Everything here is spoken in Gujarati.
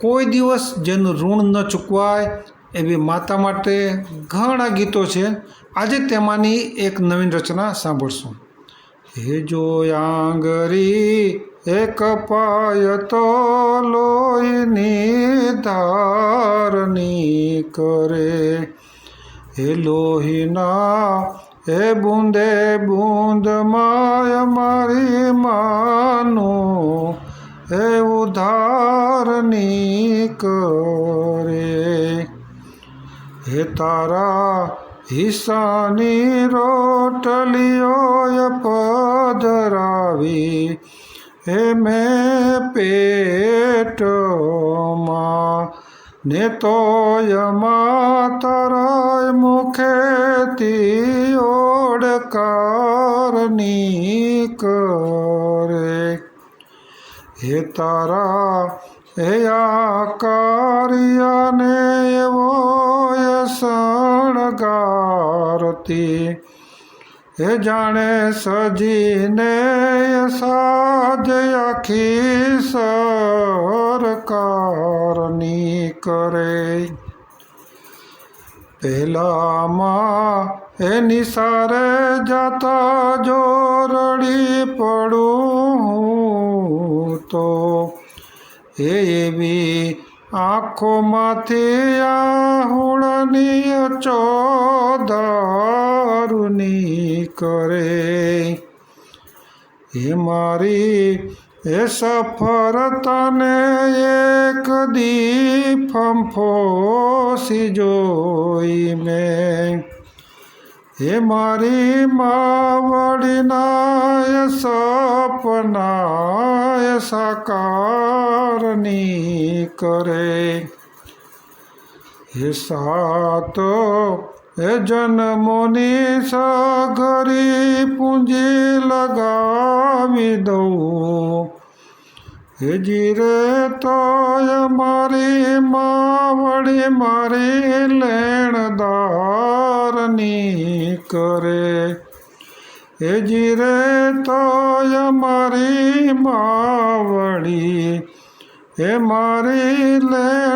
કોઈ દિવસ જેનું ઋણ ન ચૂકવાય એવી માતા માટે ઘણા ગીતો છે. આજે તેમાંની એક નવીન રચના સાંભળશું. હે જો આંગરી એક કપાય તો લોહીની ધારની કરે. હે લોહીના, હે બુંદે બુંદ, માય મારી માનું. હે ઉધારની કરે. હે તારા હિસાની રોટલીઓ પધરાવી હે મેં પેટમાં ને તોયમાં તારા મુખેથી ઓડકારની કરે. હે તારા હે આકાર્યને એવો શણગારતી. હે જાણે સજીને સાજ આખી સરકારની કરે. પહેલામાં એની સારે જાતા જોરડી પડું હું તો એ એવી આંખોમાંથી આહુણની ચોદારુની કરે. એ મારી એ સફર તને એક દી ફંફોસી જોઈ મેં. હે મારી, માવડીના સપના સાકારની કરે. હે સાતો, હે જન્મોની સઘરી પૂંજી લગાવી દઉં. હે જીરે તો મારી માવડી મારી લેણદારની કરે. હે જીરે તોય મારી માવડી એ મારી લેણદારની